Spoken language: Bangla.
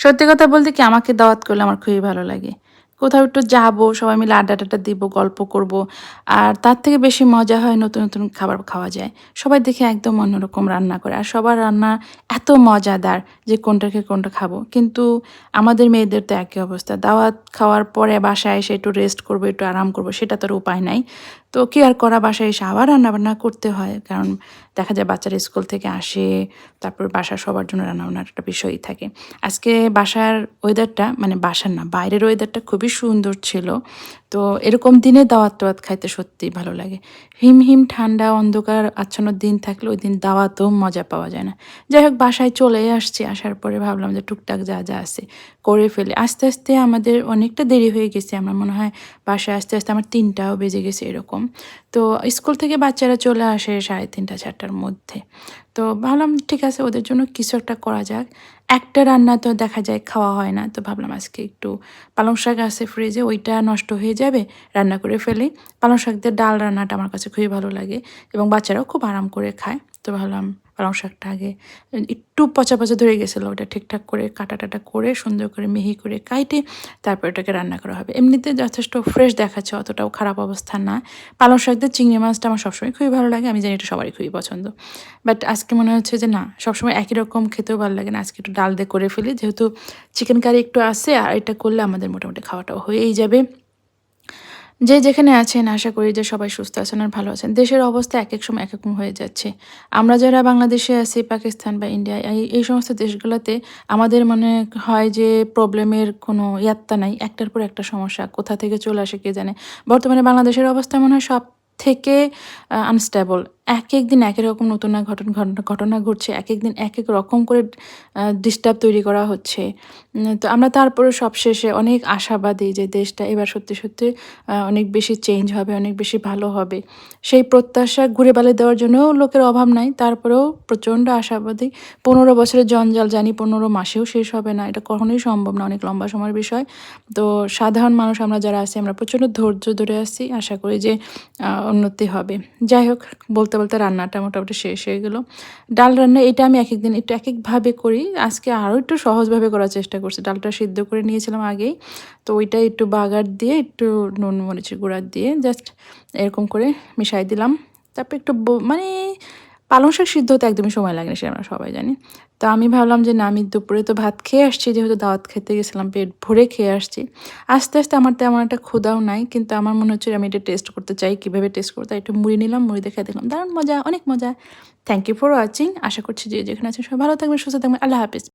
সত্যি কথা বলতে কি, আমাকে দাওয়াত করলে আমার খুবই ভালো লাগে। কোথাও একটু যাব, সবাই মিলে আড্ডা টাড্ডা দিব, গল্প করব, আর তার থেকে বেশি মজা হয় নতুন নতুন খাবার খাওয়া যায়। সবাই দেখে একদম অন্যরকম রান্না করে, আর সবার রান্না এত মজাদার যে কোনটাকে কোনটা খাব। কিন্তু আমাদের মেয়েদের তো একই অবস্থা, দাওয়াত খাওয়ার পরে বাসায় এসে একটু রেস্ট করব, একটু আরাম করব, সেটা তো উপায় নাই। তো কি আর করা, বাসায় এসে আবার রান্নাবান্না করতে হয়। কারণ দেখা যায় বাচ্চারা স্কুল থেকে আসে, তারপর বাসার সবার জন্য রান্নাবান্নার একটা বিষয়ই থাকে। আজকে বাসার ওয়েদারটা মানে বাসার না, বাইরের ওয়েদারটা খুবই সুন্দর ছিল। তো এরকম দিনে দাওয়াত টাওয়াত খাইতে সত্যিই ভালো লাগে। হিম হিম ঠান্ডা অন্ধকার আচ্ছন্ন দিন থাকলে ওই দিন দাওয়াতও মজা পাওয়া যায় না। যাই হোক, বাসায় চলে আসছি, আসার পরে ভাবলাম যে টুকটাক যা যা আছে করে ফেলে। আস্তে আস্তে আমাদের অনেকটা দেরি হয়ে গেছে, আমার মনে হয় বাসায় আস্তে আস্তে আমার তিনটাও বেজে গেছে এরকম। তো স্কুল থেকে বাচ্চারা চলে আসে সাড়ে তিনটা, চারটার মধ্যে। তো ভাবলাম ঠিক আছে, ওদের জন্য কিছু একটা করা যাক। একটা রান্না তো দেখা যায় খাওয়া হয় না। তো ভাবলাম আজকে একটু পালং শাক আছে ফ্রিজে ওইটা নষ্ট হয়ে যাবে, রান্না করে ফেলি। পালং শাক দিয়ে ডাল রান্নাটা আমার কাছে খুবই ভালো লাগে এবং বাচ্চারাও খুব আরাম করে খায়। তো ভাবলাম। পালং শাকটা আগে একটু পচা পচা ধরে গেছিল, ওটা ঠিকঠাক করে কাটা টাটা করে সুন্দর করে মিহি করে কাইটে তারপর ওটাকে রান্না করা হবে। এমনিতে যথেষ্ট ফ্রেশ দেখাচ্ছে, অতটাও খারাপ অবস্থা না। পালং শাক দিয়ে চিংড়ি মাছটা আমার সবসময় খুবই ভালো লাগে, আমি জানি এটা সবারই খুবই পছন্দ। বাট আজকে মনে হচ্ছে যে না, সবসময় একই রকম খেতেও ভালো লাগে না। আজকে একটু ডাল দিয়ে করে ফেলি, যেহেতু চিকেন কারি একটু আছে, আর এটা করলে আমাদের মোটামুটি খাওয়াটাও হয়েই যাবে। যে যেখানে আছেন, আশা করি যে সবাই সুস্থ আছেন আর ভালো আছেন। দেশের অবস্থা এক এক সময় এক রকম হয়ে যাচ্ছে। আমরা যারা বাংলাদেশে আছি, পাকিস্তান বা ইন্ডিয়া, এই এই সমস্ত দেশগুলোতে আমাদের মনে হয় যে প্রবলেমের কোনো ইয়াত্তা নাই। একটার পর একটা সমস্যা, কোথা থেকে চলে আসে কে জানে? বর্তমানে বাংলাদেশের অবস্থা মনে হয় সব থেকে আনস্টেবল এক এক দিন এক রকম নতুন ঘটনা ঘটনা ঘটছে এক এক দিন এক এক রকম করে ডিস্টার্ব তৈরি করা হচ্ছে। তো আমরা তারপরে সবশেষে অনেক আশাবাদী যে দেশটা এবার সত্যি সত্যি অনেক বেশি চেঞ্জ হবে, অনেক বেশি ভালো হবে। সেই প্রত্যাশা ঘুরে বালে দেওয়ার জন্যও লোকের অভাব নাই, তারপরেও প্রচণ্ড আশাবাদী। পনেরো বছরের জঞ্জাল জানি পনেরো মাসেও শেষ হবে না, এটা কখনোই সম্ভব না, অনেক লম্বা সময়ের বিষয়। তো সাধারণ মানুষ আমরা যারা আছি, আমরা প্রচণ্ড ধৈর্য ধরে আসছি আশা করি যে উন্নতি হবে। যাই হোক, বলতে বলতে রান্নাটা মোটামুটি শেষ হয়ে গেলো। ডাল রান্না এটা আমি এক একদিন একটু এক একভাবে করি। আজকে আরও একটু সহজভাবে করার চেষ্টা করছি। ডালটা সিদ্ধ করে নিয়েছিলাম আগেই। তো ওইটা একটু বাগার দিয়ে, একটু নুন মরিচের গুঁড়া দিয়ে, জাস্ট এরকম করে মিশাই দিলাম। তারপর একটু মানে পালং শাক সিদ্ধ হতে একদমই সময় লাগে না, সেটা আমরা সবাই জানি। তো আমি ভাবলাম যে না, আমি দুপুরে তো ভাত খেয়ে আসছি, যেহেতু দাওয়াত খেতে গেছিলাম, পেট ভরে খেয়ে আসছি। আস্তে আস্তে আমার তেমন একটা ক্ষুদাও নাই, কিন্তু আমার মনে হচ্ছে আমি এটা টেস্ট করতে চাই, কীভাবে টেস্ট করতে একটু মুড়ি নিলাম, মুড়ি দেখে দেখলাম, দারুণ মজা, অনেক মজা। থ্যাংক ইউ ফর ওয়াচিং আশা করছি যে যেখানে আছেন সবাই ভালো থাকবেন, সুস্থ থাকবেন, আল্লাহ হাফিজ।